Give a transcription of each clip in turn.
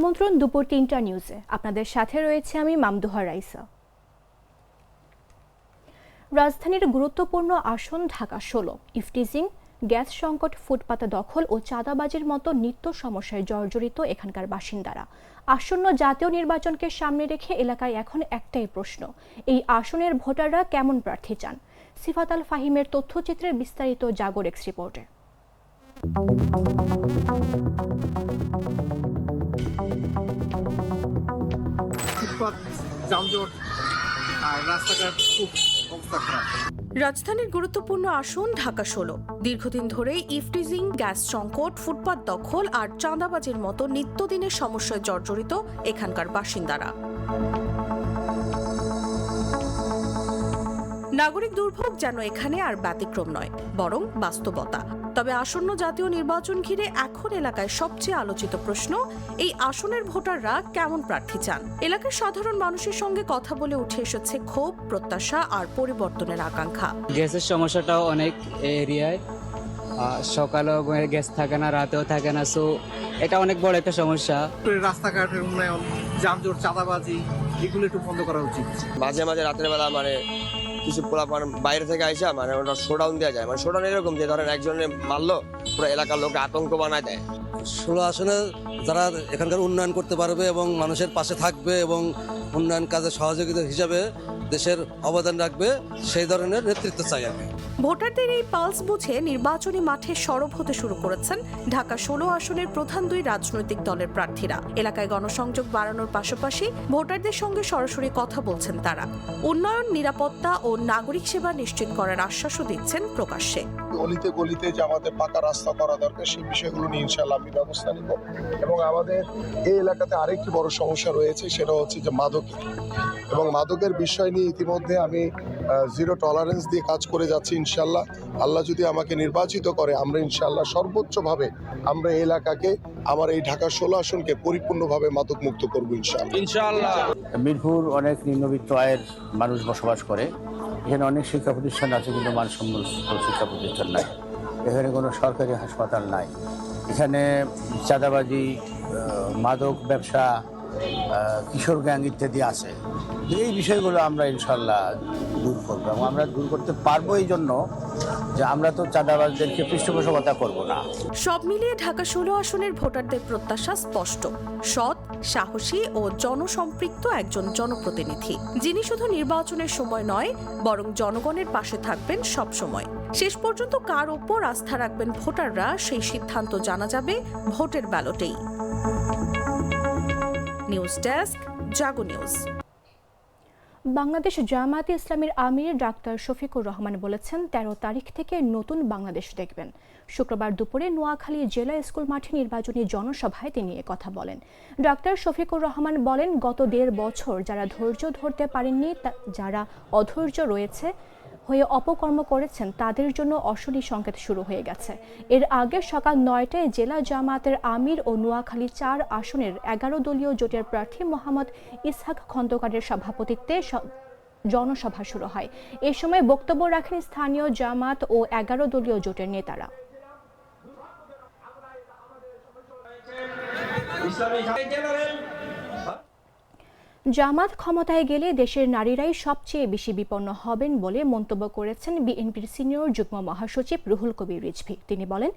আমন্ত্রণ দুপুর তিনটা নিউজে। আপনাদের সাথে রয়েছে আমি মামদুহা রাইসা। রাজধানীর গুরুত্বপূর্ণ আসন ঢাকা ষোলো। ইফটিজিং, গ্যাস সংকট, ফুটপাতে দখল ও চাঁদাবাজির মতো নিত্য সমস্যায় জর্জরিত এখানকার বাসিন্দারা। আসন্ন জাতীয় নির্বাচনকে সামনে রেখে এলাকায় এখন একটাই প্রশ্ন, এই আসনের ভোটাররা কেমন প্রার্থী চান? সিফাত আল ফাহিমের তথ্যচিত্রের বিস্তারিত জাগর এক্স রিপোর্টে। ফুটপাত যানজট আর রাস্তাঘাট খুব অবস্থা খারাপ। রাজধানীর গুরুত্বপূর্ণ আসন ঢাকা ষোলো। দীর্ঘদিন ধরে ইফটিজিং, গ্যাস সংকট, ফুটপাত দখল আর চাঁদাবাজির মতো নিত্যদিনের সমস্যায় জর্জরিত এখানকার বাসিন্দারা। নাগরিক দুর্ভোগ যেন এখানে আর ব্যতিক্রম নয় বরং বাস্তবতা। তবে আসন্ন জাতীয় নির্বাচন ঘিরে এখন এলাকায় সবচেয়ে আলোচিত প্রশ্ন এই আসনের ভোটাররা কেমন প্রার্থী চান? এলাকার সাধারণ মানুষের সঙ্গে কথা বলে উঠে এসেছে ক্ষোভ প্রত্যাশা আর পরিবর্তনের আকাঙ্ক্ষা। গ্যাসের সমস্যাটাও অনেক এরিয়ায়। সকালেও গ্যাস থাকে না রাতেও থাকে না সো এটা অনেক বড় একটা সমস্যা। রাস্তাঘাটের উন্নয়ন যানজট চাঁদাবাজি এগুলো একটু বন্ধ করা উচিত। মাঝে মাঝে রাতের বেলা মানে কিছু মানে বাইরে থেকে আইসা মানে ওটা শোডাউন দেওয়া যায়। মানে শোডাউন এরকম যে ধরেন একজনে মারলো, পুরো এলাকার লোক আতঙ্ক বানায় দেয়। ষোলো আসনে যারা এখানকার উন্নয়ন করতে পারবে এবং মানুষের পাশে থাকবে এবং উন্নয়ন কাজে সহযোগিতা হিসাবে দেশের অবদান রাখবে, সেই ধরনের নেতৃত্ব চাই আমি। ভোটারদের এই পালস বুঝে নির্বাচনী মাঠে সরব হতে শুরু করেছেন ঢাকা ষোলো আসনের প্রধান দুই রাজনৈতিক দলের প্রার্থীরা। এলাকায় গণসংযোগ বাড়ানোর পাশাপাশি ভোটারদের সঙ্গে সরাসরি কথা বলছেন তারা। উন্নয়ন, নিরাপত্তা ও নাগরিক সেবা নিশ্চিত করার আশ্বাসও দিচ্ছেন প্রকাশ্যে। অলিতে গলিতে যে আমাদের পাকা রাস্তা করা দরকার সেই বিষয়গুলো নিয়ে ইনশাল্লাহ আমি ব্যবস্থা নিব। এবং আমাদের এই এলাকাতে আরেকটি বড় সমস্যা রয়েছে সেটা হচ্ছে যে মাদকের এবং মাদকের বিষয় নিয়ে ইতিমধ্যে আমি জিরো টলারেন্স দিয়ে কাজ করে যাচ্ছি ইনশাল্লাহ আল্লাহ যদি আমাকে নির্বাচিত করে আমরা ইনশাল্লাহ সর্বোচ্চভাবে আমরা এই এলাকাকে আমার এই ঢাকা ষোলো আসনকে পরিপূর্ণভাবে মাদক মুক্ত করব ইনশাল্লাহ মিরপুর অনেক নিম্নবিত্ত আয়ের মানুষ বসবাস করে। এখানে অনেক শিক্ষা প্রতিষ্ঠান আছে কিন্তু মানসম্মত শিক্ষা প্রতিষ্ঠান নাই। এখানে কোনো সরকারি হাসপাতাল নাই। এখানে চাঁদাবাজি মাদক ব্যবসা কিশোর গ্যাং ইত্যাদি আছে। এই বিষয়গুলো আমরা ইনশাল্লাহ দূর করব এবং আমরা দূর করতে পারব এই জন্য যে আমরা তো চাঁদাবাজদেরকে পৃষ্ঠপোষকতা করব না। সব মিলিয়ে ঢাকা ষোলো আসনের ভোটারদের প্রত্যাশা স্পষ্ট। সৎ, সাহসী ও জনসম্পৃক্ত একজন জনপ্রতিনিধি, যিনি শুধু নির্বাচনের সময় নয়, বরং জনগণের পাশে থাকবেন সব সময় শেষ পর্যন্ত কার ওপর আস্থা রাখবেন ভোটাররা, সেই সিদ্ধান্ত জানা যাবে ভোটের ব্যালটেই। News desk, Jago news. Bangladesh জামায়াতে ইসলামের আমির ডাক্তার শফিকুর রহমান বলেছেন, তেরো তারিখ থেকে নতুন বাংলাদেশ দেখবেন। শুক্রবার দুপুরে নোয়াখালী জেলা স্কুল মাঠে নির্বাচনী জনসভায় তিনি কথা বলেন। ডাক্তার শফিকুর রহমান বলেন, গত দেড় বছর যারা ধৈর্য ধরতে পারেননি যারা অধৈর্য রয়েছে হয়ে অপকর্ম করেছেন, তাদের জন্য অশনি সংকেত শুরু হয়ে গেছে। এর আগে সকাল নয়টায় জেলা জামাতের আমির ও নোয়াখালী চার আসনের এগারো দলীয় জোটের প্রার্থী মোহাম্মদ ইসহাক খন্দকারের সভাপতিত্বে জনসভা শুরু হয়। এ সময় বক্তব্য রাখেন স্থানীয় জামাত ও এগারো দলীয় জোটের নেতারা। জামাত ক্ষমতায় গেলে দেশের নারীরাই সবচেয়ে বেশি বিপন্ন হবেন বলে মন্তব্য করেছেন বিএনপির সিনিয়র যুগ্ম মহাসচিব রুহুল কবির রিজভী। তিনি বলেন,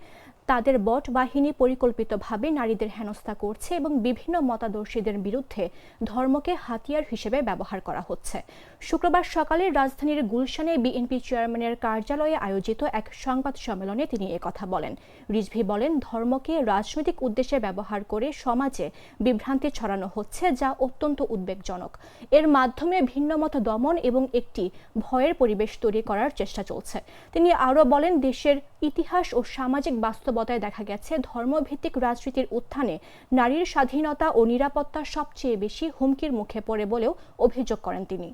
তাদের বট বাহিনী পরিকল্পিতভাবে নারীদের হেনস্থা করছে এবং বিভিন্ন মতাদর্শীদের বিরুদ্ধে ধর্মকে হাতিয়ার হিসেবে ব্যবহার করা হচ্ছে। শুক্রবার সকালে রাজধানীর গুলশানে বিএনপি চেয়ারম্যানের কার্যালয়ে আয়োজিত এক সংবাদ সম্মেলনে তিনি একথা বলেন। রিজভী বলেন, ধর্মকে রাজনৈতিক উদ্দেশ্যে ব্যবহার করে সমাজে বিভ্রান্তি ছড়ানো হচ্ছে যা অত্যন্ত উদ্বেগজনক। এর মাধ্যমে ভিন্নমত দমন এবং একটি ভয়ের পরিবেশ তৈরি করার চেষ্টা চলছে। তিনি আরও বলেন, দেশের ইতিহাস ও সামাজিক বাস্তবতায় দেখা গেছে, ধর্মভিত্তিক রাজনীতির উত্থানে নারীর স্বাধীনতা ও নিরাপত্তা সবচেয়ে বেশি হুমকির মুখে পড়ে বলেও অভিযোগ করেন তিনি।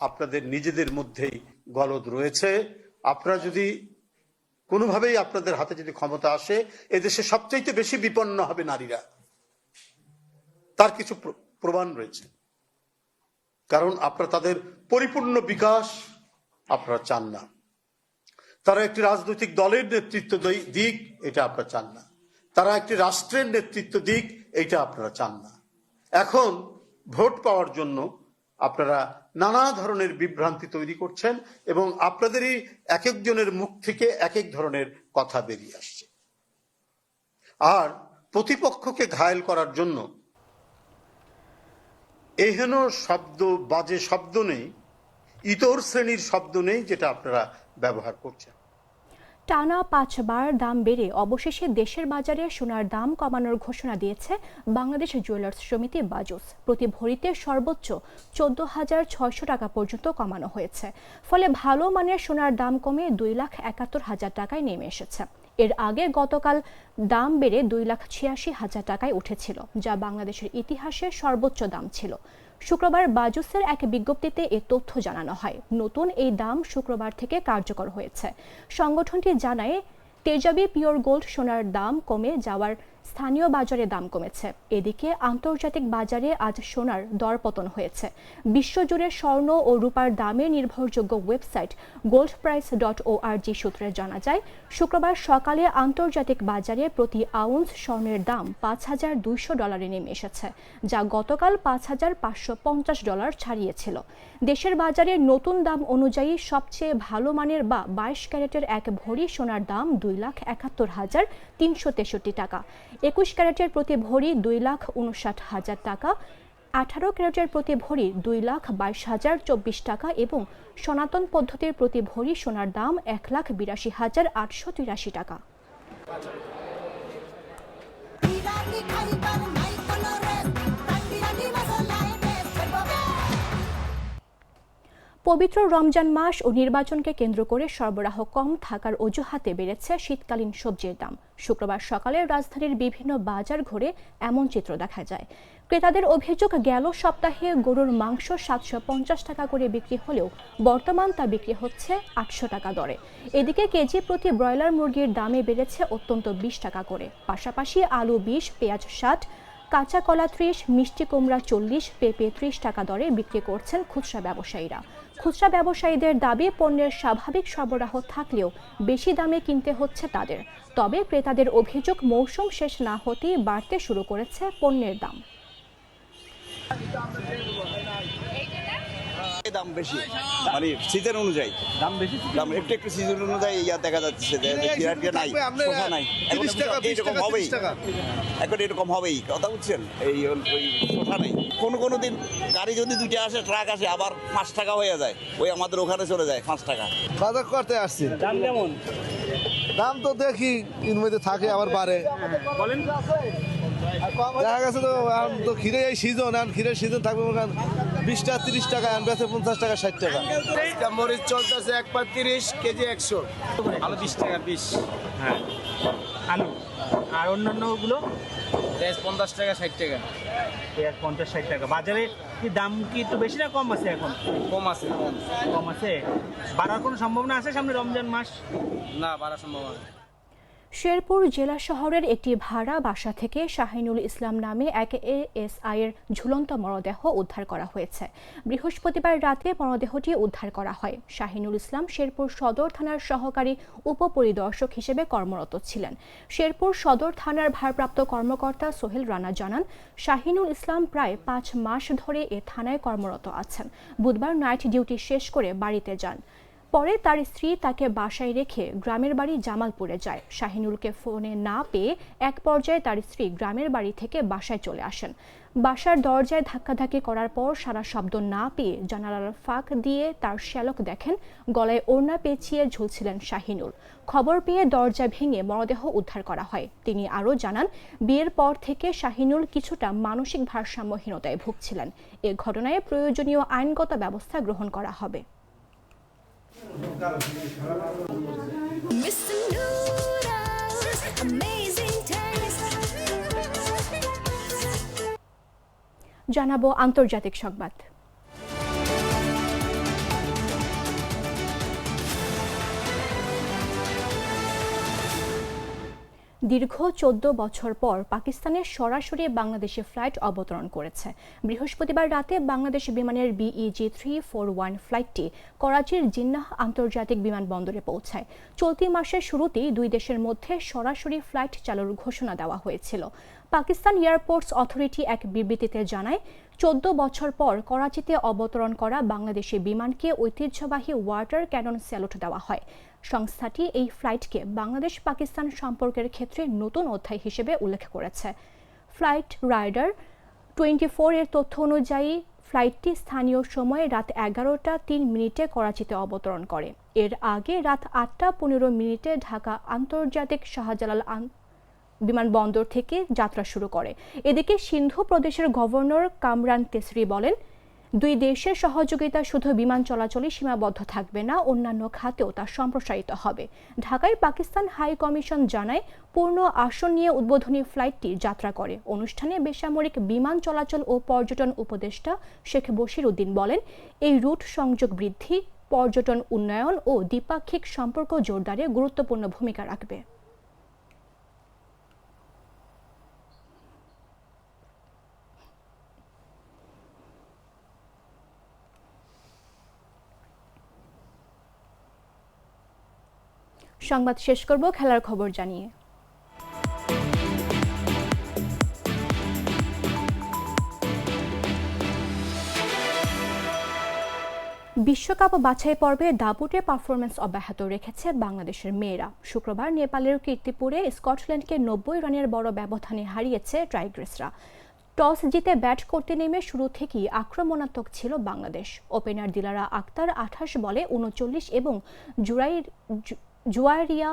আপনাদের নিজেদের মধ্যেই গলদ রয়েছে। আপনারা যদি কোনোভাবেই আপনাদের হাতে যদি ক্ষমতা আসে, এদেশে সবচাইতে বেশি বিপন্ন হবে নারীরা। তার কিছু প্রমাণ রয়েছে। কারণ আপনারা তাদের পরিপূর্ণ বিকাশ আপনারা চান না। তারা একটি রাজনৈতিক দলের নেতৃত্ব দিক, এটা আপনারা চান না। তারা একটি রাষ্ট্রের নেতৃত্ব দিক, এইটা আপনারা চান না। এখন ভোট পাওয়ার জন্য আপনারা নানা ধরনের বিভ্রান্তি তৈরি করছেন এবং আপনাদেরই এক একজনের মুখ থেকে এক এক ধরনের কথা বেরিয়ে আসছে। আর প্রতিপক্ষকে ঘায়েল করার জন্য এহেন শব্দ, বাজে শব্দ নেই, ইতর শ্রেণির শব্দ নেই যেটা আপনারা ব্যবহার করছেন। টানা পাঁচবার দাম বেড়ে অবশেষে দেশের বাজারে সোনার দাম কমানোর ঘোষণা দিয়েছে বাংলাদেশ জুয়েলার্স সমিতি বাজুস। প্রতি ভরিতে সর্বোচ্চ চোদ্দ হাজার ছয়শো টাকা পর্যন্ত কমানো হয়েছে। ফলে ভালো মানের সোনার দাম কমে দুই লাখ একাত্তর হাজার টাকায় নেমে এসেছে। এর আগে গতকাল দাম বেড়ে দুই লাখ ছিয়াশি হাজার টাকায় উঠেছিল, যা বাংলাদেশের ইতিহাসে সর্বোচ্চ দাম ছিল। শুক্রবার বাজুসের এক বিজ্ঞপ্তিতে এ তথ্য জানানো হয়। নতুন এই দাম শুক্রবার থেকে কার্যকর হয়েছে। সংগঠনটি জানায়, তেজাবি পিওর গোল্ড সোনার দাম কমে যাওয়ার স্থানীয় বাজারে দাম কমেছে। এদিকে আন্তর্জাতিক বাজারে আজ সোনার দরপতন হয়েছে। বিশ্বজুড়ে স্বর্ণ ও রূপার দামে নির্ভরযোগ্য ওয়েবসাইট গোল্ড প্রাইস ডট ও সূত্রে জানা যায়, শুক্রবার সকালে আন্তর্জাতিক বাজারে প্রতি আউন্স স্বর্ণের দাম পাঁচ হাজার দুইশো ডলারে নেমে এসেছে, যা গতকাল পাঁচ হাজার পাঁচশো পঞ্চাশ ডলার ছাড়িয়েছিল। দেশের বাজারে নতুন দাম অনুযায়ী সবচেয়ে ভালো মানের বা বাইশ ক্যারেটের এক ভরি সোনার দাম দুই লাখ একাত্তর হাজার তিনশো তেষট্টি টাকা। একুশ ক্যারেটের প্রতি ভরি দুই লাখ উনষাট হাজার টাকা, আঠারো ক্যারেটের প্রতি ভরি দুই লাখ বাইশ হাজার চব্বিশ টাকা এবং সনাতন পদ্ধতির প্রতি ভরি সোনার দাম এক লাখ বিরাশি হাজার আটশো তিরাশি টাকা। পবিত্র রমজান মাস ও নির্বাচনকে কেন্দ্র করে সরবরাহ কম থাকার অজুহাতে বেড়েছে শীতকালীন সবজির দাম। শুক্রবার সকালে রাজধানীর বিভিন্ন বাজার ঘুরে এমন চিত্র দেখা যায়। ক্রেতাদের অভিযোগ, গেল সপ্তাহে গরুর মাংস সাতশো পঞ্চাশ টাকা করে বিক্রি হলেও বর্তমান তা বিক্রি হচ্ছে আটশো টাকা দরে। এদিকে কেজি প্রতি ব্রয়লার মুরগির দামে বেড়েছে অত্যন্ত বিশ টাকা করে। পাশাপাশি আলু বিশ, পেঁয়াজ ষাট, কাঁচা কলা ত্রিশ, মিষ্টি কুমড়া চল্লিশ, পেঁপে ত্রিশ টাকা দরে বিক্রি করছেন খুচরা ব্যবসায়ীরা। খুচরা ব্যবসায়ীদের দাবি, পণ্যের স্বাভাবিক সরবরাহ থাকলেও বেশি দামে কিনতে হচ্ছে তাদের। তবে ক্রেতাদের অভিযোগ, মৌসুম শেষ না হতেই বাড়তে শুরু করেছে পণ্যের দাম। দাম বেশি। মানে সিজন অনুযায়ী। দাম বেশি দাম একটু একটু সিজন অনুযায়ী ইয়া দেখা যাচ্ছে যে বিরাট ইয়ে নাই সোফা নাই। এখন এরকম হবেই। এখন এরকম হবেই কথা বুঝছেন? এই ওই সোফা নেই। কোন কোন দিন গাড়ি যদি দুইটা আসে ট্রাক আসে আবার পাঁচ টাকা হয়ে যায়। ওই আমাদের ওখানে চলে যায় পাঁচ টাকা। বাজার করতে আসছি। দাম কেমন? দাম তো দেখি এর মধ্যে থাকে আবার বাড়ে। বলেন। দেখা গেছে তো তো ক্ষীরে এই সিজন এখন ক্ষীরের সিজন থাকবে করেন বিশ টাকা তিরিশ টাকা এখন বেচে পঞ্চাশ টাকা ষাট টাকা। মরিচ চলতেছে এক পা তিরিশ কেজি একশো। আলু বিশ টাকা বিশ। হ্যাঁ। আলু। আর অন্যান্যগুলো? পেঁয়াজ পঞ্চাশ টাকা ষাট টাকা। পেঁয়াজ পঞ্চাশ ষাট টাকা। বাজারে কি দাম কি একটু বেশি না কম আছে এখন? কম আছে কম। আছে? বাড়ার কোনো সম্ভাবনা আছে সামনে রমজান মাস? না বাড়া সম্ভব শেরপুর জেলা শহরের একটি ভাড়া বাসা থেকে শাহিনুল ইসলাম নামে এক এএসআই এর ঝুলন্ত মরদেহ উদ্ধার করা হয়েছে। বৃহস্পতিবার রাতে মরদেহটি উদ্ধার করা হয়। শাহিনুল ইসলাম শেরপুর সদর থানার সহকারী উপপরিদর্শক হিসেবে কর্মরত ছিলেন। শেরপুর সদর থানার ভারপ্রাপ্ত কর্মকর্তা সোহেল রানা জানান, শাহিনুল ইসলাম প্রায় পাঁচ মাস ধরে এ থানায় কর্মরত আছেন। বুধবার নাইট ডিউটি শেষ করে বাড়িতে যান। পরে তার স্ত্রী তাকে বাসায় রেখে গ্রামের বাড়ি জামালপুরে যায়। শাহিনুলকে ফোনে না পেয়ে এক পর্যায়ে তার স্ত্রী গ্রামের বাড়ি থেকে বাসায় চলে আসেন। বাসার দরজায় ধাক্কাধাক্কি করার পর সারা শব্দ না পেয়ে জানালার ফাঁক দিয়ে তার শ্যালক দেখেন, গলায় ওড়না পেঁচিয়ে ঝুলছিলেন শাহিনুল। খবর পেয়ে দরজা ভেঙে মরদেহ উদ্ধার করা হয়। তিনি আরও জানান, বিয়ের পর থেকে শাহিনুল কিছুটা মানসিক ভারসাম্যহীনতায় ভুগছিলেন। এ ঘটনায় প্রয়োজনীয় আইনগত ব্যবস্থা গ্রহণ করা হবে। জানাব আন্তর্জাতিক সংবাদ। দীর্ঘ চোদ্দ বছর পর পাকিস্তানের সরাসরি বাংলাদেশে ফ্লাইট অবতরণ করেছে। বৃহস্পতিবার রাতে বাংলাদেশ বিমানের বিইজি থ্রি ফোর ওয়ান ফ্লাইটটি করাচির জিন্নাহ আন্তর্জাতিক বিমানবন্দরে পৌঁছায়। চলতি মাসের শুরুতেই দুই দেশের মধ্যে সরাসরি ফ্লাইট চালুর ঘোষণা দেওয়া হয়েছিল। পাকিস্তান এয়ারপোর্টস অথরিটি এক বিবৃতিতে জানায়, চোদ্দ বছর পর করাচিতে অবতরণ করা বাংলাদেশি বিমানকে ঐতিহ্যবাহী ওয়াটার ক্যানন স্যালুট দেওয়া হয়। সংস্থাটি এই ফ্লাইটকে বাংলাদেশ পাকিস্তান সম্পর্কের ক্ষেত্রে নতুন অধ্যায় হিসেবে উল্লেখ করেছে। ফ্লাইট রাইডার টোয়েন্টি ফোর এর তথ্য অনুযায়ী, ফ্লাইটটি স্থানীয় সময়ে রাত এগারোটা তিন মিনিটে করাচিতে অবতরণ করে। এর আগে রাত আটটা পনেরো মিনিটে ঢাকা আন্তর্জাতিক শাহজালাল বিমানবন্দর থেকে যাত্রা শুরু করে। এদিকে সিন্ধু প্রদেশের গভর্নর কামরান তেসরি বলেন দুই দেশের সহযোগিতা শুধু বিমান চলাচলে সীমাবদ্ধ থাকবে না, অন্যান্য খাতেও তা সম্প্রসারিত হবে। ঢাকায় পাকিস্তান হাই কমিশন জানায়, পূর্ণ আসন নিয়ে উদ্বোধনী ফ্লাইটটি যাত্রা করে। অনুষ্ঠানে বেসামরিক বিমান চলাচল ও পর্যটন উপদেষ্টা শেখ বশির উদ্দিন বলেন, এই রুট সংযোগ বৃদ্ধি, পর্যটন উন্নয়ন ও দ্বিপাক্ষিক সম্পর্ক জোরদারে গুরুত্বপূর্ণ ভূমিকা রাখবে। সংবাদ শেষ করব, খেলার খবর জানিয়ে। বিশ্বকাপ বাছাই পর্বে দাপুটে পারফরমেন্স অব্যাহত রেখেছে বাংলাদেশের মেয়েরা। শুক্রবার নেপালের কীর্তিপুরে স্কটল্যান্ডকে নব্বই রানের বড় ব্যবধানে হারিয়েছে টাইগ্রেসরা। টস জিতে ব্যাট করতে নেমে শুরু থেকেই আক্রমণাত্মক ছিল বাংলাদেশ। ওপেনার দিলারা আক্তার আঠাশ বলে উনচল্লিশ এবং জুরাই জুয়ারিয়া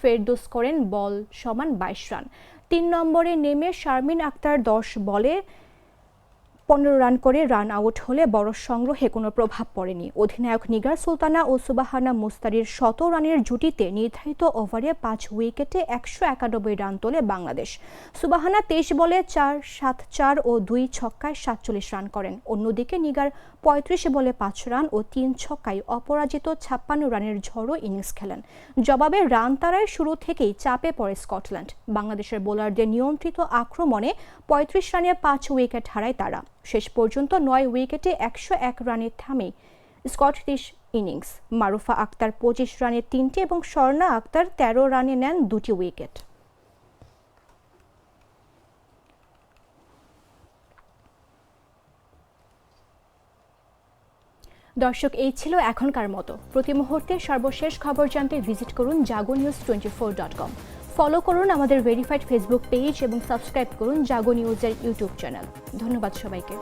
ফেরদোস করেন বল সমান বাইশ রান। তিন নম্বরে নেমে শারমিন আক্তার দশ বলে পনেরো রান করে রান আউট হলে বড় সংগ্রহে কোনো প্রভাব পড়েনি। অধিনায়ক নিগার সুলতানা ও সুবাহানা মুস্তারির শত রানের জুটিতে নির্ধারিত ওভারে পাঁচ উইকেটে একশো একানব্বই রান তোলে বাংলাদেশ। সুবাহানা তেইশ বলে চার, সাত চার ও দুই ছক্কায় সাতচল্লিশ রান করেন। অন্যদিকে নিগার পঁয়ত্রিশ বলে পাঁচ রান ও তিন ছক্কায় অপরাজিত ছাপ্পান্ন রানের ঝড়ো ইনিংস খেলেন। জবাবে রান তারায় শুরু থেকেই চাপে পড়ে স্কটল্যান্ড। বাংলাদেশের বোলারদের নিয়ন্ত্রিত আক্রমণে পঁয়ত্রিশ রানে পাঁচ উইকেট হারায় তারা। শেষ পর্যন্ত নয় উইকেটে একশো এক রানে থামে স্কটিশ ইনিংস। মারুফা আক্তার পঁচিশ রানে তিনটি এবং স্বর্ণা আক্তার তেরো রানে নেন দুটি উইকেট। দর্শক, এই ছিল এখনকার মতো। প্রতি মুহূর্তে সর্বশেষ খবর জানতে ভিজিট করুন Jago news twenty four dot com. Follow করুন আমাদের ভেরিফাইড ফেসবুক পেজ এবং সাবস্ক্রাইব করুন জাগো নিউজের ইউটিউব চ্যানেল ধন্যবাদ সবাইকে।